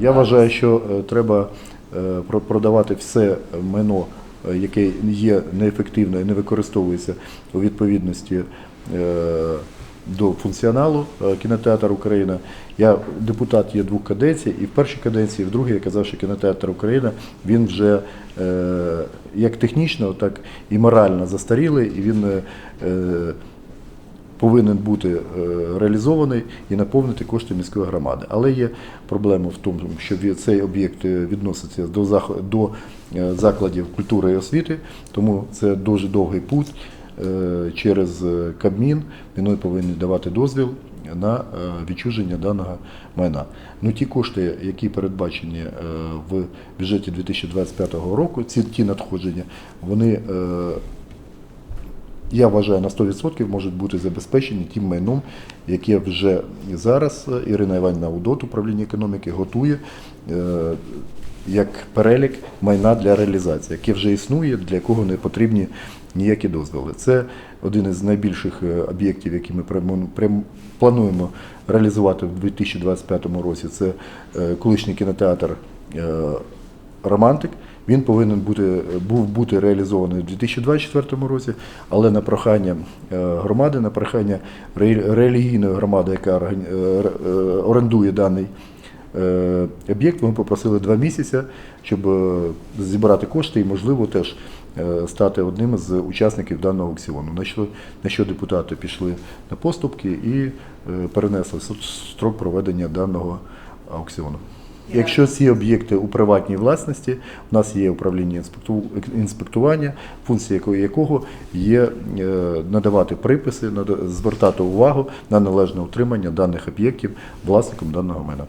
Я вважаю, що е, треба е, продавати все майно, е, яке є неефективно і не використовується у відповідності до функціоналу кінотеатр Україна. Я депутат є двох каденцій, і в першій каденції, і в другій я казав, що кінотеатр Україна він вже як технічно, так і морально застарілий, і він повинен бути е, реалізований і наповнити кошти міської громади. Але є проблема в тому, що цей об'єкт е, відноситься до е, закладів культури і освіти, тому це дуже довгий путь через Кабмін. Вони повинні давати дозвіл на відчуження даного майна. Ну ті кошти, які передбачені в бюджеті 2025 року, ці ті надходження, вони я вважаю, на 100% можуть бути забезпечені тим майном, яке вже зараз е, Ірина Іванівна Удот, управління економіки, готує е, як перелік майна для реалізації, яке вже існує, для якого не потрібні ніякі дозволи. Це один із найбільших е, об'єктів, які ми плануємо реалізувати в 2025 році. Це колишній кінотеатр Романтик. Він повинен бути, був бути реалізований у 2024 році, але на прохання е, громади, на прохання релігійної громади, яка е, е, орендує даний об'єкт, ми попросили два місяці, щоб зібрати кошти і, можливо, теж стати одним з учасників даного аукціону. На що, на що депутати пішли на поступки і перенесли строк проведення даного аукціону. Якщо ці об'єкти у приватній власності, у нас є управління інспекту- інспектування, функція якого- є е, надавати приписи, звертати увагу на належне утримання даних об'єктів власником даного майна.